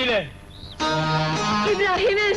দিলে। ইব্রাহিমের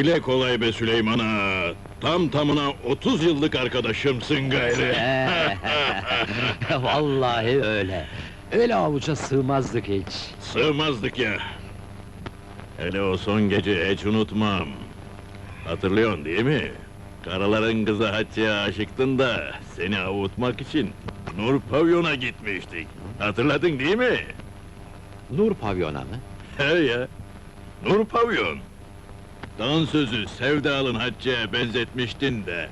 Dile kolay be Süleyman'a. Tam tamına 30 yıllık arkadaşımsın gayrı. Vallahi öyle. Öyle avuca sığmazdık hiç. Sığmazdık ya. Hele o son gece hiç unutmam. Hatırlıyorsun değil mi? Karaların kızı Hatice'ye aşıktın da seni avutmak için Nur Pavyon'a gitmiştik. Hatırladın değil mi? Nur pavyona mı? He ya. Nur Pavyon. Dansözü Sevdalın Hatice'ye benzetmiştin de.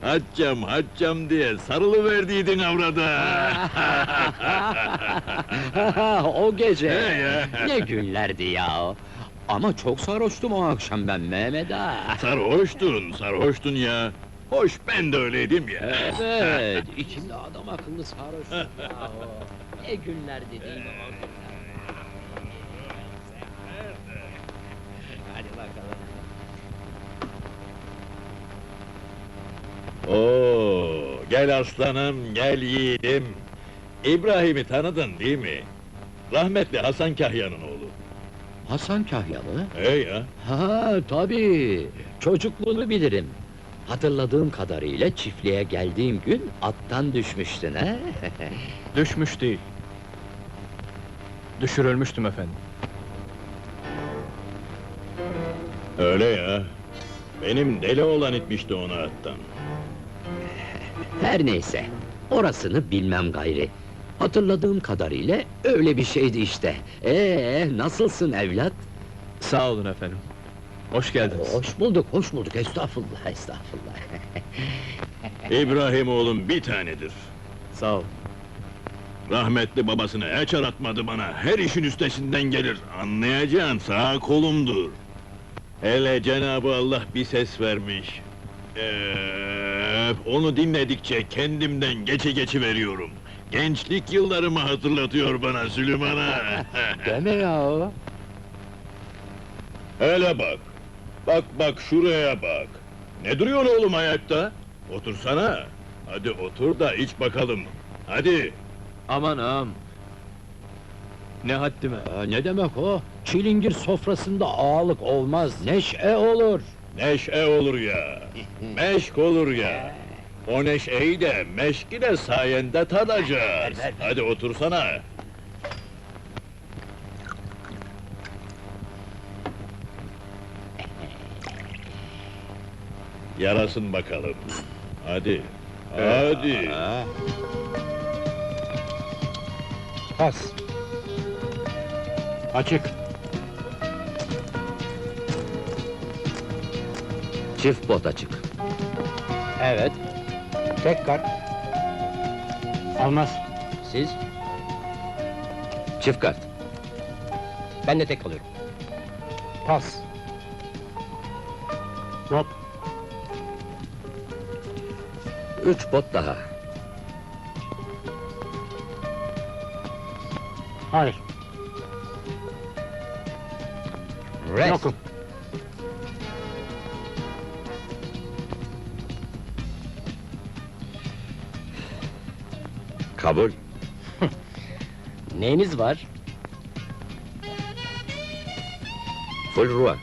Haccam haccam diye sarılıverdiydin avrada. o gece. Ne günlerdi ya. Ama çok sarhoştum o akşam ben Mehmet ağa. sarhoştun, sarhoştun ya. Hoş ben de öyleydim ya. Evet, içimde adam akıllı sarhoştum ya. Ne günlerdi değil mi gel aslanım, gel yiğidim. İbrahim'i tanıdın değil mi? Rahmetli Hasan Kahya'nın oğlu. Hasan Kahyalı? He ya. Ha tabii. Çocukluğunu bilirim. Hatırladığım kadarıyla çiftliğe geldiğim gün attan düşmüştün ha? Düşmüş değil. Düşürülmüştüm efendim. Öyle ya. Benim deli olan itmişti onu attan. Her neyse. Orasını bilmem gayri. Hatırladığım kadarıyla öyle bir şeydi işte. Ee, nasılsın evlat? Sağ olun efendim. Hoş geldiniz. Hoş bulduk, hoş bulduk. Estağfurullah, estağfurullah. İbrahim oğlum bir tanedir. Sağ ol. Rahmetli babasını hiç aratmadı bana. Her işin üstesinden gelir. Anlayacağın sağ kolumdur. Hele Cenabı Allah bir ses vermiş. Ee, onu dinledikçe kendimden geçe geçi veriyorum. Gençlik yıllarımı hatırlatıyor bana Süleyman'a. Deme ya. Hele bak. Bak bak şuraya bak. Ne duruyorsun oğlum ayakta? Otursana. Hadi otur da iç bakalım. Hadi. Aman ağam. Ne haddime. Aa, ne demek o? Çilingir sofrasında ağalık olmaz, neşe olur. Neşe olur ya. Meşk olur ya. O neşeyi de meşki de sayende tadacağız. Ver, ver, ver. Hadi otursana. Yarasın bakalım. Hadi. Hadi. Aa, Pas. Açık. Çift pot açık. Evet. Tek kart. Almaz. Siz? Çift kart. Ben de tek alıyorum. Pas. Hop. Üç pot daha. Hayır. Rest. Yokum. Kabul. Neyiniz var? Full ruan.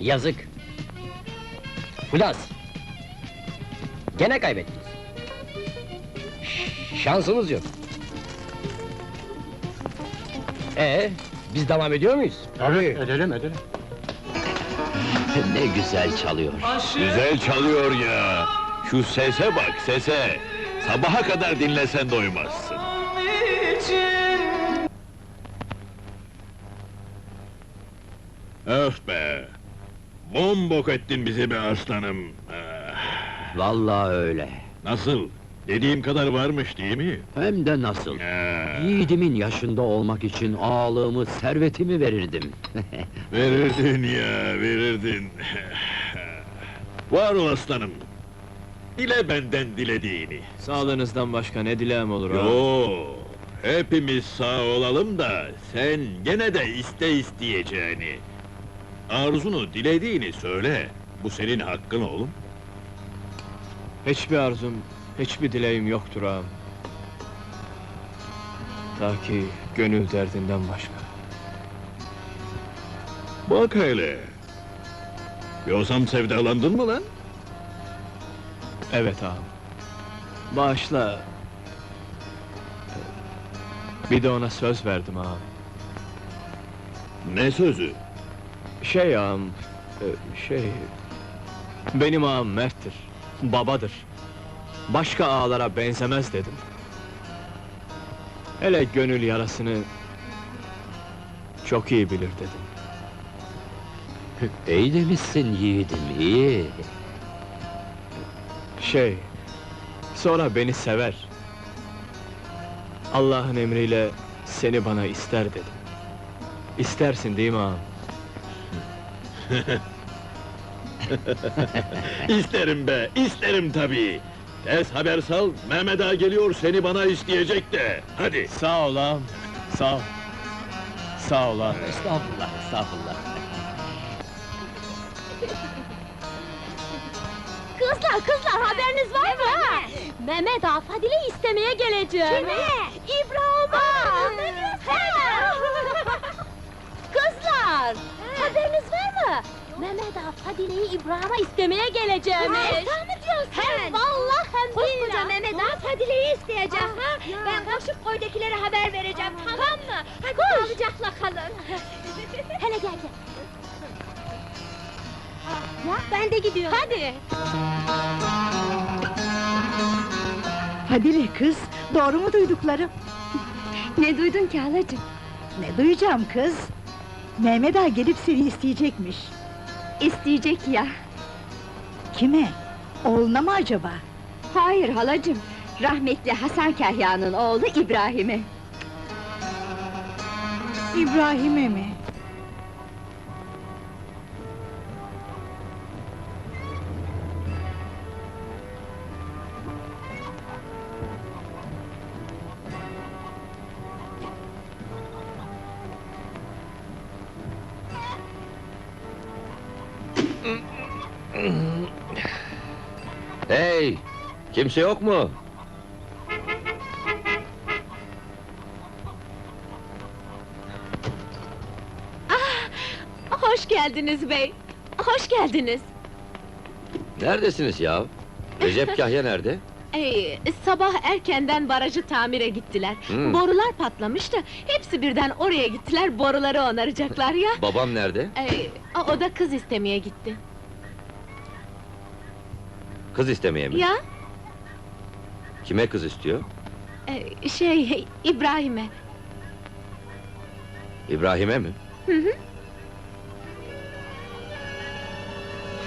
Yazık. Fulas. Gene kaybettiniz. Ş- Şansınız yok. Ee, biz devam ediyor muyuz? Tabii. Edelim edelim. ne güzel çalıyor. Güzel çalıyor ya. Şu sese bak sese. Sabaha kadar dinlesen doymazsın. Öf be! Bombok ettin bizi be aslanım. Ah, Vallahi öyle. Nasıl? Dediğim kadar varmış değil mi? Hem de nasıl. Yiğidimin yaşında olmak için ağalığımı, servetimi verirdim. verirdin ya, verirdin. Var ol aslanım. Dile benden dilediğini. Sağlığınızdan başka ne dileğim olur ha? Yo, hepimiz sağ olalım da sen gene de iste isteyeceğini. Arzunu, dilediğini söyle. Bu senin hakkın oğlum. Hiçbir arzum, hiçbir dileğim yoktur ağam. Ta ki gönül derdinden başka. Bak hele. Yosam sevdalandın mı lan? Evet ağam. Bağışla. Bir de ona söz verdim ağam. Ne sözü? Şey ağam, e, şey... Benim ağam merttir, babadır. Başka ağalara benzemez dedim. Hele gönül yarasını... Çok iyi bilir dedim. iyi demişsin yiğidim, iyi. Şey... Sonra beni sever. Allah'ın emriyle seni bana ister dedim. İstersin değil mi ağam? İsterim be, isterim tabii. Tez haber sal, Mehmet Ağa geliyor seni bana isteyecek de. Hadi. Sağ ol ağam, sağ ol. Sağ ol ağam. Estağfurullah, estağfurullah. Kızlar kızlar haberiniz var mı? Mehmet Ağa Fadil'i istemeye geleceğim. Kime? İbrahim'a. Ne diyorsun? kızlar haberiniz var mı? Mehmet Ağa Fadile'yi İbrahim'a istemeye geleceğimiş. Sen mi diyorsun? Hem vallahi hem Koskoca Mehmet Ağa Fadile'yi isteyecek ha? ya. Ben koşup koydakilere haber vereceğim, tamam mı? Hadi Koş. sağlıcakla kalın. Hele gel gel. Ya ben de gidiyorum. Hadi. Fadile kız, doğru mu duyduklarım? Ne duydun ki halacığım? Ne duyacağım kız? Mehmet Ağa gelip seni isteyecekmiş. İsteyecek ya. Kime? Oğluna mı acaba? Hayır halacığım. Rahmetli Hasan Kahya'nın oğlu İbrahim'e. İbrahim'e mi? Kimse yok mu? Hoş geldiniz bey. Hoş geldiniz. Neredesiniz ya? Recep Kahya nerede? Ee, sabah erkenden barajı tamire gittiler. Hmm. Borular patlamış da hepsi birden oraya gittiler boruları onaracaklar ya. Babam nerede? Ee, o, o da kız istemeye gitti. Kız istemeye mi? Ya Kime kız istiyor? e, şey İbrahim'e. İbrahim'e mi? Hı hı.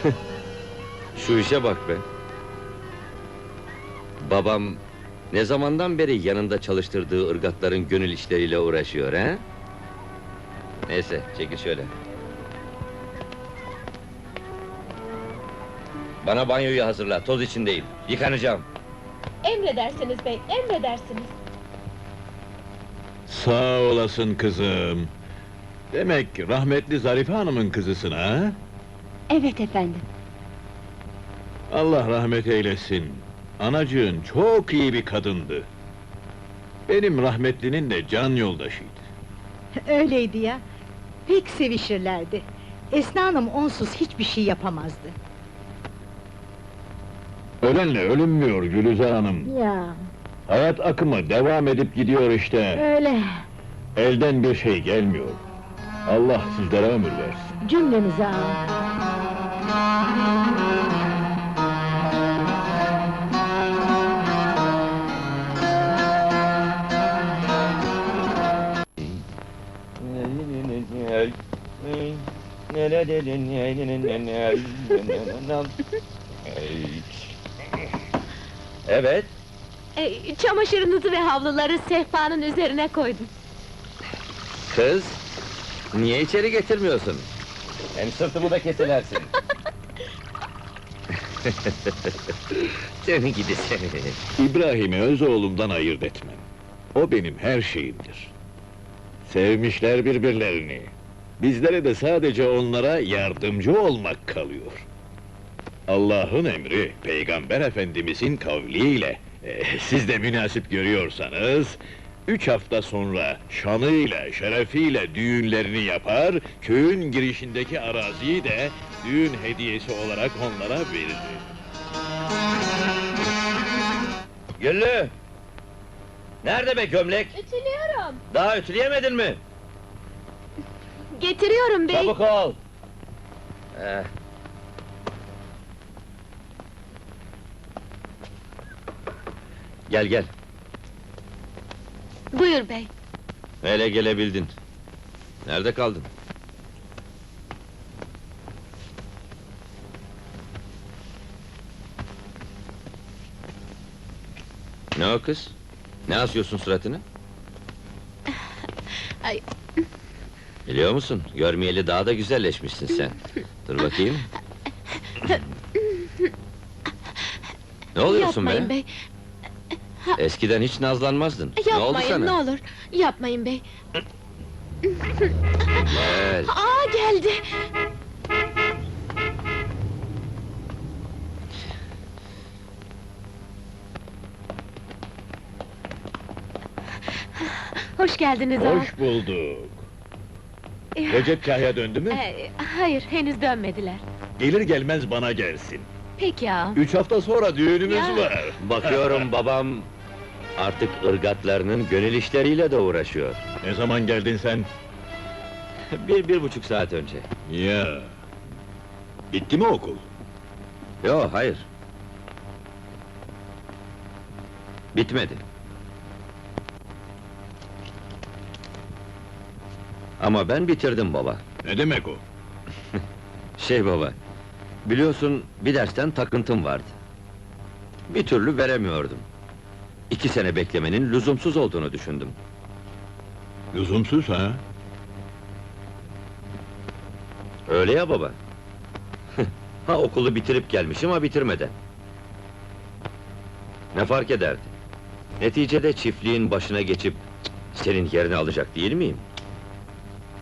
Şu işe bak be. Babam ne zamandan beri yanında çalıştırdığı ırgatların gönül işleriyle uğraşıyor he? Neyse, çekil şöyle. Bana banyoyu hazırla, toz içindeyim. Yıkanacağım. Emredersiniz bey, emredersiniz. Sağ olasın kızım. Demek rahmetli Zarife Hanım'ın kızısın ha? Evet efendim. Allah rahmet eylesin. Anacığın çok iyi bir kadındı. Benim rahmetlinin de can yoldaşıydı. Öyleydi ya. Pek sevişirlerdi. Esna Hanım onsuz hiçbir şey yapamazdı. Ölenle ölünmüyor Gülüzar Hanım. Ya Hayat akımı devam edip gidiyor işte. öyle. Elden bir şey gelmiyor. Allah sizlere ömür versin. Cümlemize al. Evet, E, çamaşırınızı ve havluları sehpanın üzerine koydum. kız. Niye içeri getirmiyorsun? Hem sırtımı da keselersin. seni gidi seni. İbrahim'i öz oğlumdan ayırt etmem. O benim her şeyimdir. Sevmişler birbirlerini. Bizlere de sadece onlara yardımcı olmak kalıyor. Allah'ın emri, Peygamber Efendimizin kavliyle, eh, siz de münasip görüyorsanız, üç hafta sonra şanıyla, şerefiyle düğünlerini yapar, köyün girişindeki araziyi de düğün hediyesi olarak onlara verir. Güllü! Nerede be gömlek? Ütülüyorum. Daha ütüleyemedin mi? Getiriyorum bey. Çabuk ol! Eh. Gel gel, Buyur bey. hele gelebildin. Nerede kaldın? Ne o kız? Ne asıyorsun suratını? Ay. Biliyor musun, görmeyeli daha da güzelleşmişsin sen. Dur bakayım. ne oluyorsun Yapmayın be? bey. Eskiden hiç nazlanmazdın. ne oldu Yapmayın sana? ne olur. Yapmayın bey. Gel. Aa geldi. Hoş geldiniz ağa. Hoş bulduk. Recep Kahya döndü mü? Ee, hayır, henüz dönmediler. Gelir gelmez bana gelsin. Peki ağam. Üç hafta sonra düğünümüz Ya. var. Bakıyorum babam artık ırgatlarının gönül işleriyle de uğraşıyor. Ne zaman geldin sen? Bir, bir buçuk saat önce. Ya. Bitti mi okul? Yo, hayır. Bitmedi. Ama ben bitirdim baba. Ne demek o? Şey baba, biliyorsun bir dersten takıntım vardı. Bir türlü veremiyordum. İki sene beklemenin lüzumsuz olduğunu düşündüm. Lüzumsuz ha? Öyle ya baba. ha okulu bitirip gelmişim ama bitirmeden. Ne fark ederdi? Neticede çiftliğin başına geçip senin yerini alacak değil miyim?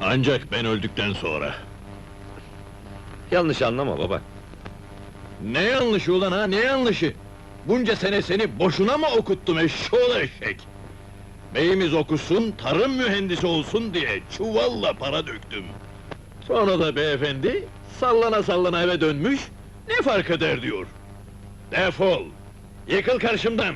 Ancak ben öldükten sonra. Yanlış anlama baba. Ne yanlışı ulan ha, ne yanlışı? Bunca sene seni boşuna mı okuttum eşşoğlu eşek? Beyimiz okusun, tarım mühendisi olsun diye çuvalla para döktüm. Sonra da beyefendi, sallana sallana eve dönmüş, ne fark eder diyor. Defol! Yıkıl karşımdan!